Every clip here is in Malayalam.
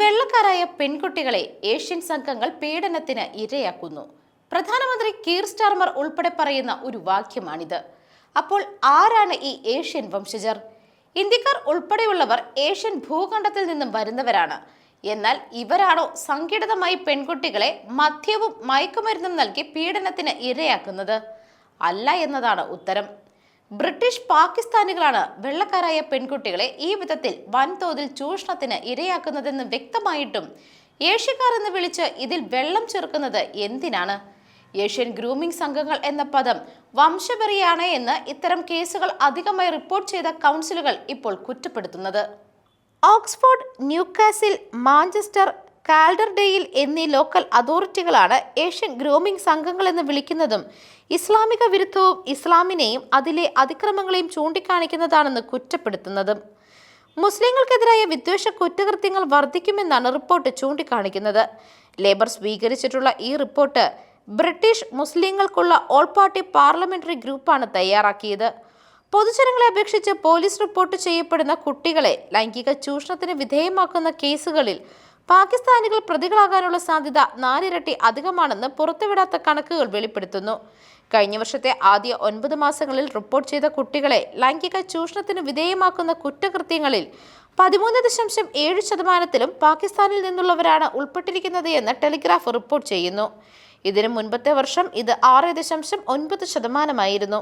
വെള്ളക്കാരായ പെൺകുട്ടികളെ ഏഷ്യൻ സംഘങ്ങൾ പീഡനത്തിന് ഇരയാക്കുന്നു. പ്രധാനമന്ത്രി കീർ സ്റ്റാർമർ ഉൾപ്പെടെ പറയുന്ന ഒരു വാക്യമാണിത്. അപ്പോൾ ആരാണ് ഈ ഏഷ്യൻ വംശജർ? ഇന്ത്യക്കാർ ഉൾപ്പെടെയുള്ളവർ ഏഷ്യൻ ഭൂഖണ്ഡത്തിൽ നിന്നും വരുന്നവരാണ്. എന്നാൽ ഇവരാണോ സംഘടിതമായി പെൺകുട്ടികളെ മദ്യവും മയക്കുമരുന്നും നൽകി പീഡനത്തിന് ഇരയാക്കുന്നത്? അല്ല എന്നതാണ് ഉത്തരം. ബ്രിട്ടീഷ് പാകിസ്ഥാനികളാണ് വെള്ളക്കാരായ പെൺകുട്ടികളെ ഈ വിധത്തിൽ വൻതോതിൽ ചൂഷണത്തിന് ഇരയാക്കുന്നതെന്ന് വ്യക്തമായിട്ടും ഏഷ്യക്കാർ എന്ന് വിളിച്ച് ഇതിൽ വെള്ളം ചേർക്കുന്നത് എന്തിനാണ്? ഏഷ്യൻ ഗ്രൂമിംഗ് സംഘങ്ങൾ എന്ന പദം വംശപെറിയാണ് എന്ന് ഇത്തരം കേസുകൾ അധികമായി റിപ്പോർട്ട് ചെയ്ത കൗൺസിലുകൾ ഇപ്പോൾ കുറ്റപ്പെടുത്തുന്നത്. ഓക്സ്ഫോർഡ് ന്യൂകാസിൽ മാഞ്ചസ്റ്റർ കാൽഡർഡെയിൽ എന്നീ ലോക്കൽ അതോറിറ്റികളാണ് ഏഷ്യൻ ഗ്രൂമിംഗ് സംഘങ്ങൾ എന്ന് വിളിക്കുന്നതും ഇസ്ലാമിക വിരുദ്ധവും ഇസ്ലാമിനെയും അതിലെ അതിക്രമങ്ങളെയും ചൂണ്ടിക്കാണിക്കുന്നതാണെന്ന് കുറ്റപ്പെടുത്തുന്നതും. മുസ്ലിങ്ങൾക്കെതിരായ വിദ്വേഷ കുറ്റകൃത്യങ്ങൾ വർദ്ധിക്കുമെന്നാണ് റിപ്പോർട്ട് ചൂണ്ടിക്കാണിക്കുന്നത്. ലേബർ സ്വീകരിച്ചിട്ടുള്ള ഈ റിപ്പോർട്ട് ബ്രിട്ടീഷ് മുസ്ലിങ്ങൾക്കുള്ള ഓൾ പാർട്ടി പാർലമെന്ററി ഗ്രൂപ്പാണ് തയ്യാറാക്കിയത്. പൊതുജനങ്ങളെ അപേക്ഷിച്ച് പോലീസ് റിപ്പോർട്ട് ചെയ്യപ്പെടുന്ന കുട്ടികളെ ലൈംഗിക ചൂഷണത്തിന് വിധേയമാക്കുന്ന കേസുകളിൽ പാകിസ്ഥാനികൾ പ്രതികളാകാനുള്ള സാധ്യത നാലിരട്ടി അധികമാണെന്ന് പുറത്തുവിടാത്ത കണക്കുകൾ വെളിപ്പെടുത്തുന്നു. കഴിഞ്ഞ വർഷത്തെ ആദ്യ ഒൻപത് മാസങ്ങളിൽ റിപ്പോർട്ട് ചെയ്ത കുട്ടികളെ ലൈംഗിക ചൂഷണത്തിന് വിധേയമാക്കുന്ന കുറ്റകൃത്യങ്ങളിൽ പതിമൂന്ന് ദശാംശം ഏഴ് ശതമാനത്തിലും പാകിസ്ഥാനിൽ നിന്നുള്ളവരാണ് ഉൾപ്പെട്ടിരിക്കുന്നത് എന്ന് ടെലിഗ്രാഫ് റിപ്പോർട്ട് ചെയ്യുന്നു. ഇതിനു മുൻപത്തെ വർഷം ഇത് ആറ് ദശാംശം ഒൻപത് ശതമാനമായിരുന്നു.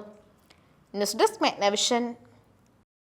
News desk മെഗ്നവിഷൻ.